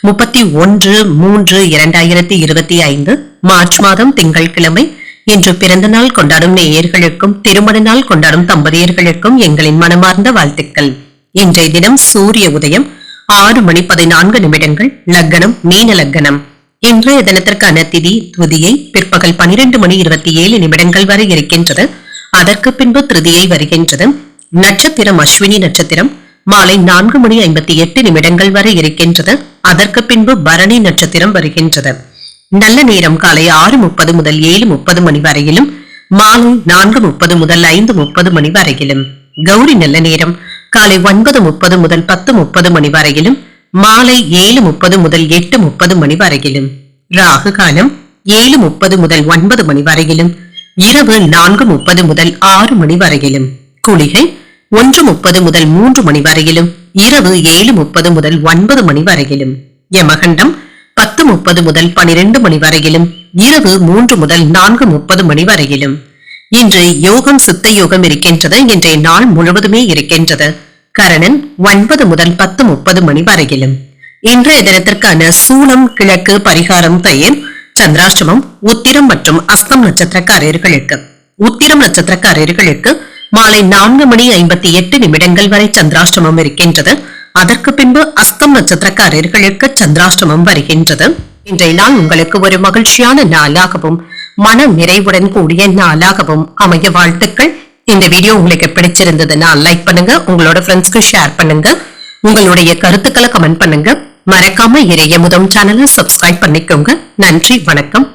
முப்பத்தி ஒன்று மூன்று இரண்டாயிரத்தி இருபத்தி ஐந்து மார்ச் மாதம் திங்கட்கிழமை இன்று பிறந்த நாள் கொண்டாடும் நேயர்களுக்கும் திருமண நாள் கொண்டாடும் தம்பதியர்களுக்கும் எங்களின் மனமார்ந்த வாழ்த்துக்கள். இன்றைய தினம் சூரிய உதயம் ஆறு மணி பதினான்கு நிமிடங்கள் லக்னம் மீன லக்னம் இன்றைய தினத்திற்கான திதி துதியை பிற்பகல் பனிரெண்டு மணி இருபத்தி ஏழு நிமிடங்கள் வரை இருக்கின்றது. அதற்கு பின்பு திருதியை வருகின்றது. நட்சத்திரம் அஸ்வினி நட்சத்திரம் மாலை நான்கு மணி ஐம்பத்தி எட்டு நிமிடங்கள் வரை இருக்கின்றது. அதற்கு பின்பு பரணி நட்சத்திரம் வருகின்றது. நல்ல நேரம் காலை ஆறு முப்பது முதல் ஏழு முப்பது மணி வரையிலும் மாலை நான்கு முப்பது முதல் ஐந்து முப்பது மணி வரையிலும். கௌரி நல்ல நேரம் காலை ஒன்பது முப்பது முதல் பத்து முப்பது மணி வரையிலும் மாலை ஏழு முப்பது முதல் எட்டு முப்பது மணி வரையிலும். ராகு காலம் ஏழு முப்பது முதல் ஒன்பது மணி வரையிலும் இரவு நான்கு முப்பது முதல் ஆறு மணி வரையிலும். குளிகை ஒன்று முப்பது முதல் மூன்று மணி வரையிலும் இரவு ஏழு முப்பது முதல் ஒன்பது மணி வரையிலும் யமகண்டம் பத்து முப்பது முதல் பனிரெண்டு மணி வரையிலும் இரவு மூன்று முதல் நான்கு முப்பது மணி வரையிலும். இன்று யோகம் சித்த யோகம் இருக்கின்றது. இன்றைய நாள் முழுவதுமே இருக்கின்றது. கரணன் ஒன்பது முதல் பத்து முப்பது மணி வரையிலும். இன்றைய தினத்திற்கான சூலம் கிழக்கு பரிகாரம் தயிர் சந்திராஷ்டமம் உத்திரம் மற்றும் அஸ்தம் நட்சத்திரக்காரர்களுக்கு உத்திரம் நட்சத்திரக்காரர்களுக்கு மாலை நான்கு மணி ஐம்பத்தி எட்டு நிமிடங்கள் வரை சந்திராஷ்டமம் இருக்கின்றது. அதற்கு பின்பு அஸ்தம் நட்சத்திரக்காரர்களுக்கு சந்திராஷ்டமம் வருகின்றது. இன்றைய நாள் உங்களுக்கு ஒரு மகிழ்ச்சியான நாளாகவும் மன நிறைவுடன் கூடிய நாளாகவும் அமைய வாழ்த்துக்கள். இந்த வீடியோ உங்களுக்கு பிடிச்சிருந்ததுன்னா லைக் பண்ணுங்க உங்களோட ஃப்ரெண்ட்ஸ்க்கு ஷேர் பண்ணுங்க. உங்களுடைய கருத்துக்களை கமெண்ட் பண்ணுங்க. மறக்காம இறைய முதம் சேனலை சப்ஸ்கிரைப் பண்ணிக்கோங்க. நன்றி வணக்கம்.